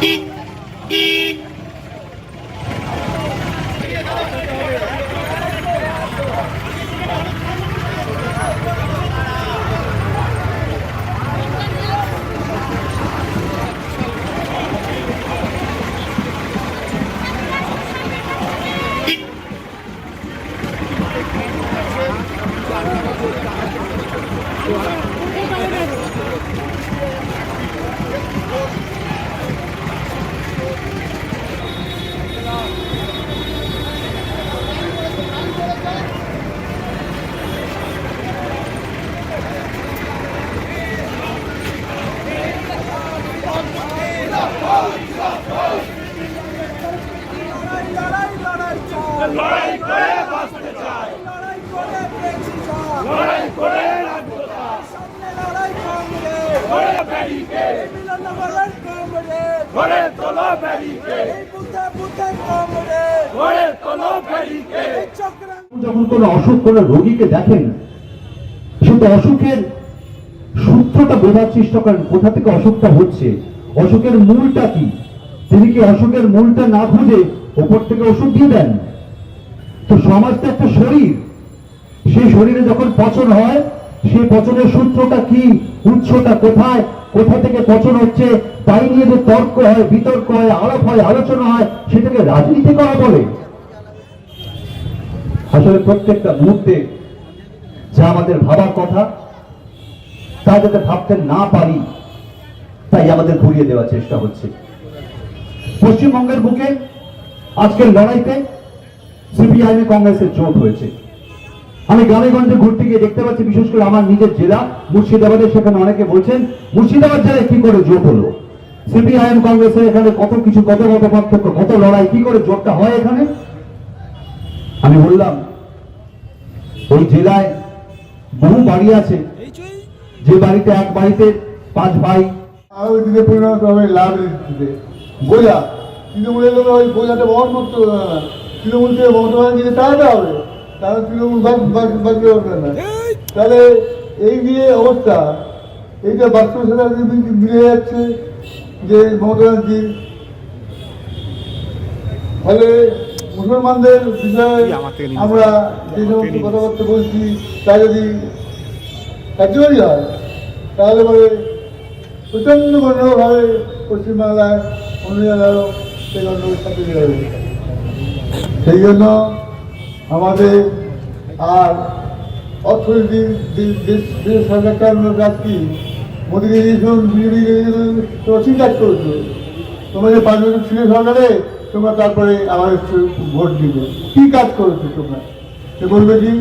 Beep. লড়াই করে বাঁচতে চাই লড়াই করে। লড়াই করে ব্যারিকেড যখন কোনো অসুখ কোনো রোগীকে দেখেন শুধু অসুখের সূত্রটা বোঝার চেষ্টা করেন, কোথা থেকে অসুখটা হচ্ছে, অসুখের মূলটা কি? তিনি কি অসুখের মূলটা না খুঁজে ওপর থেকে ওষুধ দিয়ে দেন? তো সমাজটা একটা শরীর, সেই শরীরে যখন পচন হয় সেই পচনের সূত্রটা কি? উৎসটা কোথায়? কোথা থেকে পচন হচ্ছে? তাই নিয়ে যে তর্ক হয়, বিতর্ক হয়, আলাপ হয়, আলোচনা হয়, সেটাকে রাজনীতি করা বলে। আসলে প্রত্যেকটা মুহূর্তে যা আমাদের ভাবার কথা, তা যাতে ভাবতে না পারি, তাই আমাদের ঘুরিয়ে দেওয়ার চেষ্টা হচ্ছে। পশ্চিমবঙ্গের বুকে, আজকের লড়াইতে সিপিআইএম কংগ্রেসের জোট হয়েছে। আমি গ্রামে গঞ্জে ঘুরতে গিয়ে দেখতে পাচ্ছি, বিশেষ করে আমার নিজের জেলা, মুর্শিদাবাদে, সেখানে অনেকে বলছেন, মুর্শিদাবাদ জেলায় কি করে জোট হলো? সিপিআইএম কংগ্রেসের এখানে কত কিছু, কত কত পার্থক্য, কত লড়াই, কি করে জোটটা হয় এখানে? আমি বললাম, ওই জেলায় বহু বাড়ি আছে, যে বাড়িতে এক বাড়িতে পাঁচ ভাই। আরও দিকে পরিণত হবে লাভ দিতে। তৃণমূলের ওই বোঝাটা বহন করতে তৃণমূল থেকে বর্তমানে দিকে তাড়াতে হবে। তাহলে তৃণমূল বাঁচ- বাঁচ- বাঁচতে পারবে না। তাহলে এই যে অবস্থা এইটা বাস্তবের সাথে মিল- যাচ্ছে যে মমতা ব্যানার্জি ফলে মুসলমানদের বিষয়ে আমরা যে সমস্ত কথাবার্তা বলছি তা যদি কার্যকরী হয় তাহলে পরে প্রচণ্ড গণ্ডভাবে পশ্চিমবাংলায় অন্য জায়গায়ও সেই গণ্ডগোল চাপিয়ে যাবে। সেই জন্য আমাদের আর তোমরা তারপরে ভোট দিবে। কি কাজ করেছ তোমরা? সে বলবে কি,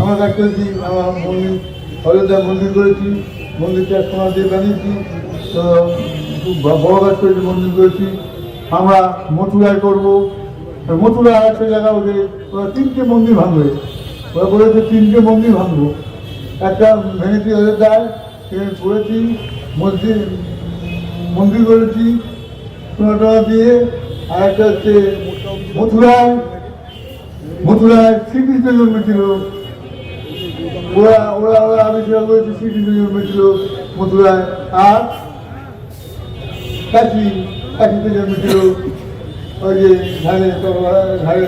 আমরা আমরা মন্দির অযোধ্যা মন্দির করেছি, মন্দিরটা সোনা দিয়ে বানিয়েছি। তো বড় কাজ করেছি, মন্দির করেছি। আমরা মথুরায় করব। মথুরা আর একটা জায়গা ওদের ওরা তিনটে মন্দির ভাঙবে। ওরা বলেছে তিনটে মন্দির ভাঙবো। একটা ভেঙেছি অযোধ্যায় করেছি মসজিদ, মন্দির করেছি সোনা দিয়ে। আর একটা হচ্ছে মথুরায় মথুরায় শ্রীকৃষ্ণ জন্মেছিল। ওরা ওরা ওরা আবিষ্কার করেছে শ্রীকৃষ্ণ জন্মেছিল মথুরায়। আর কাশি, কাশিতে জন্মেছিল ওই যে ধারে ধারে